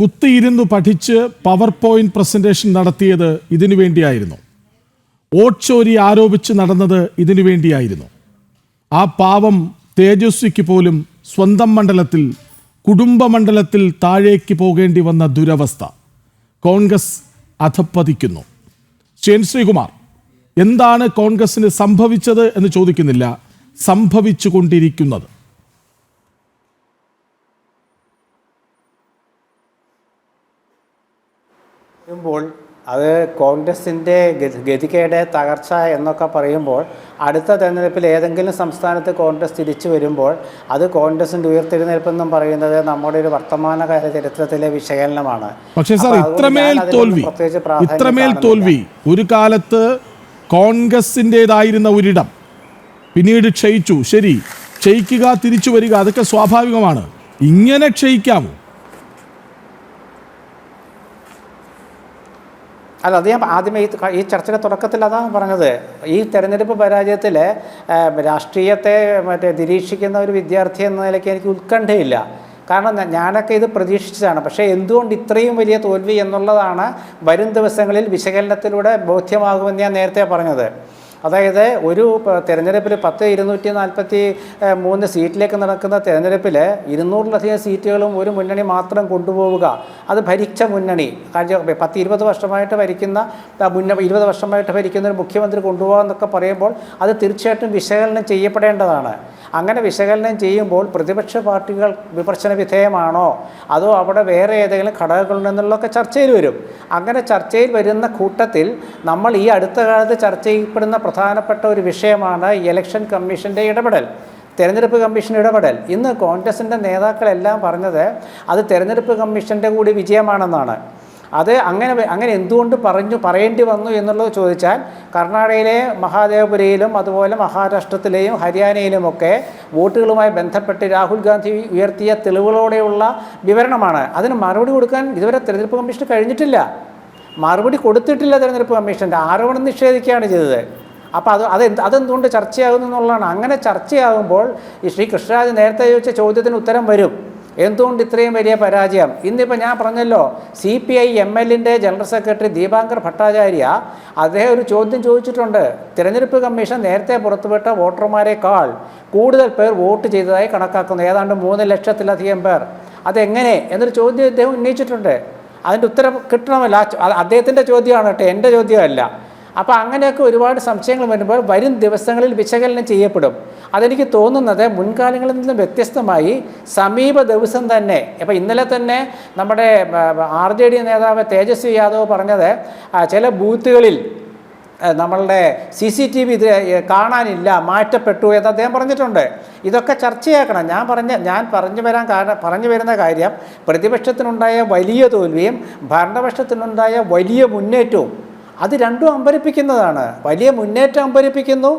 കുത്തിയിരുന്നു പഠിച്ച് power point presentation നടത്തിയത് ഇതിനു വേണ്ടിയായിരുന്നു. ഓട്ട്ചോരി ആരോപിച്ച് നടന്നത് ഇതിനു വേണ്ടിയായിരുന്നു. ആ പാവം തേജസ്വിക്ക് പോലും സ്വന്തം മണ്ഡലത്തിൽ കുടുംബ മണ്ഡലത്തിൽ താഴേക്ക് പോകേണ്ടി വന്ന ദുരവസ്ഥ കോൺഗ്രസ് അധപ്പതിക്കുന്നു. ശ്രീ ശ്രീകുമാർ എന്താണ് കോൺഗ്രസിന് സംഭവിച്ചത് എന്ന് ചോദിക്കുന്നില്ല. സംഭവിച്ചു കൊണ്ടിരിക്കുന്നത് പറയുമ്പോൾ അത് കോൺഗ്രസിന്റെ ഗതികേടെ തകർച്ച എന്നൊക്കെ പറയുമ്പോൾ അടുത്ത തെരഞ്ഞെടുപ്പിൽ ഏതെങ്കിലും സംസ്ഥാനത്ത് കോൺഗ്രസ് തിരിച്ചു വരുമ്പോൾ അത് കോൺഗ്രസിന്റെ ഉയർത്തെഴുന്നേൽപ്പെന്നും പറയുന്നത് നമ്മുടെ ഒരു വർത്തമാനകാല ചരിത്രത്തിലെ വിശകലനമാണ്. പക്ഷേ സാർ ഇത്രമേൽ തോൽവി ഇത്രമേൽ തോൽവി ഒരു കാലത്ത് കോൺഗ്രസിന്റെതായിരുന്ന ഒരിടം പിന്നീട് ക്ഷയിച്ചു. ശരി ക്ഷയിക്കുക തിരിച്ചു വരിക അതൊക്കെ സ്വാഭാവികമാണ്. ഇങ്ങനെ ക്ഷയിക്കാമോ? അല്ല ഞാൻ ആദ്യമേ ഈ ഈ ചർച്ചയുടെ തുടക്കത്തിൽ അതാണ് പറഞ്ഞത്. ഈ തെരഞ്ഞെടുപ്പ് പരാജയത്തിൽ രാഷ്ട്രീയത്തെ മറ്റേ നിരീക്ഷിക്കുന്ന ഒരു വിദ്യാർത്ഥി എന്ന നിലയ്ക്ക് എനിക്ക് ഉത്കണ്ഠയില്ല. കാരണം ഞാനൊക്കെ ഇത് പ്രതീക്ഷിച്ചതാണ്. പക്ഷേ എന്തുകൊണ്ട് ഇത്രയും വലിയ തോൽവി എന്നുള്ളതാണ് വരും ദിവസങ്ങളിൽ വിശകലനത്തിലൂടെ ബോധ്യമാകുമെന്ന് ഞാൻ നേരത്തെ പറഞ്ഞത്. അതായത് ഒരു തിരഞ്ഞെടുപ്പിൽ പത്ത് ഇരുന്നൂറ്റി നാൽപ്പത്തി മൂന്ന് സീറ്റിലേക്ക് നടക്കുന്ന തെരഞ്ഞെടുപ്പിൽ ഇരുന്നൂറിലധികം സീറ്റുകളും ഒരു മുന്നണി മാത്രം കൊണ്ടുപോവുക. അത് ഭരിച്ച മുന്നണി. കാര്യം പത്ത് ഇരുപത് വർഷമായിട്ട് ഭരിക്കുന്ന മുന്ന ഇരുപത് വർഷമായിട്ട് ഭരിക്കുന്ന ഒരു മുഖ്യമന്ത്രി കൊണ്ടുപോകുക എന്നൊക്കെ പറയുമ്പോൾ അത് തീർച്ചയായിട്ടും വിശകലനം ചെയ്യപ്പെടേണ്ടതാണ്. അങ്ങനെ വിശകലനം ചെയ്യുമ്പോൾ പ്രതിപക്ഷ പാർട്ടികൾ വിമർശന വിധേയമാണോ? അതോ അവിടെ വേറെ ഏതെങ്കിലും ഘടകങ്ങളുണ്ടെന്നുള്ളതൊക്കെ ചർച്ചയിൽ വരും? അങ്ങനെ ചർച്ചയിൽ വരുന്ന കൂട്ടത്തിൽ നമ്മൾ ഈ അടുത്ത കാലത്ത് ചർച്ച ചെയ്യപ്പെടുന്ന പ്രധാനപ്പെട്ട ഒരു വിഷയമാണ് ഇലക്ഷൻ കമ്മീഷന്റെ ഇടപെടൽ തെരഞ്ഞെടുപ്പ് കമ്മീഷൻ ഇടപെടൽ. ഇന്ന് കോൺഗ്രസിന്റെ നേതാക്കളെല്ലാം പറഞ്ഞത് അത് തെരഞ്ഞെടുപ്പ് കമ്മീഷന്റെ കൂടി വിജയമാണെന്നാണ്. അത് അങ്ങനെ അങ്ങനെ എന്തുകൊണ്ട് പറഞ്ഞു പറയേണ്ടി വന്നു എന്നുള്ളത് ചോദിച്ചാൽ കർണാടകയിലെ മഹാദേവപുരയിലും അതുപോലെ മഹാരാഷ്ട്രത്തിലെയും ഹരിയാനയിലുമൊക്കെ വോട്ടുകളുമായി ബന്ധപ്പെട്ട് രാഹുൽ ഗാന്ധി ഉയർത്തിയ തെളിവുകളോടെയുള്ള വിവരണമാണ്. അതിന് മറുപടി കൊടുക്കാൻ ഇതുവരെ തെരഞ്ഞെടുപ്പ് കമ്മീഷന് കഴിഞ്ഞിട്ടില്ല. മറുപടി കൊടുത്തിട്ടില്ല തെരഞ്ഞെടുപ്പ് കമ്മീഷന്റെ ആരോപണം നിഷേധിക്കുകയാണ് ചെയ്തത്. അപ്പോൾ അത് അതെന്ത് അതെന്തുകൊണ്ട് ചർച്ചയാകുന്നു എന്നുള്ളതാണ്. അങ്ങനെ ചർച്ചയാകുമ്പോൾ ഈ ശ്രീ കൃഷ്ണരാജ് നേരത്തെ ചോദിച്ച ചോദ്യത്തിന് ഉത്തരം വരും. എന്തുകൊണ്ട് ഇത്രയും വലിയ പരാജയം? ഇന്നിപ്പോൾ ഞാൻ പറഞ്ഞല്ലോ സി പി ഐ എം എല്ലിന്റെ ജനറൽ സെക്രട്ടറി ദീപാങ്കർ ഭട്ടാചാര്യ അദ്ദേഹം ഒരു ചോദ്യം ചോദിച്ചിട്ടുണ്ട്. തിരഞ്ഞെടുപ്പ് കമ്മീഷൻ നേരത്തെ പുറത്തുവിട്ട വോട്ടർമാരെക്കാൾ കൂടുതൽ പേർ വോട്ട് ചെയ്തതായി കണക്കാക്കുന്നു. ഏതാണ്ട് മൂന്ന് ലക്ഷത്തിലധികം പേർ. അതെങ്ങനെ? എന്നൊരു ചോദ്യം അദ്ദേഹം ഉന്നയിച്ചിട്ടുണ്ട്. അതിന്റെ ഉത്തരം കിട്ടണമല്ല. അദ്ദേഹത്തിന്റെ ചോദ്യമാണ് കേട്ടോ. എന്റെ ചോദ്യമല്ല. അപ്പോൾ അങ്ങനെയൊക്കെ ഒരുപാട് സംശയങ്ങൾ വരുമ്പോൾ വരും ദിവസങ്ങളിൽ വിശകലനം ചെയ്യപ്പെടും. അതെനിക്ക് തോന്നുന്നത് മുൻകാലങ്ങളിൽ നിന്നും വ്യത്യസ്തമായി സമീപ ദിവസം തന്നെ ഇപ്പോൾ ഇന്നലെ തന്നെ നമ്മുടെ ആർ ജെ ഡി നേതാവ് തേജസ്വി യാദവ് പറഞ്ഞത് ചില ബൂത്തുകളിൽ നമ്മളുടെ സി സി ടി വി ഇത് കാണാനില്ല മാറ്റപ്പെട്ടു എന്ന് അദ്ദേഹം പറഞ്ഞിട്ടുണ്ട്. ഇതൊക്കെ ചർച്ചയാക്കണം. ഞാൻ പറഞ്ഞ ഞാൻ പറഞ്ഞു വരാൻ കാരണം പറഞ്ഞു വരുന്ന കാര്യം പ്രതിപക്ഷത്തിനുണ്ടായ വലിയ തോൽവിയും ഭരണപക്ഷത്തിനുണ്ടായ വലിയ മുന്നേറ്റവും അത് രണ്ടും അമ്പരിപ്പിക്കുന്നതാണ്. വലിയ മുന്നേറ്റം അമ്പരിപ്പിക്കുന്നു.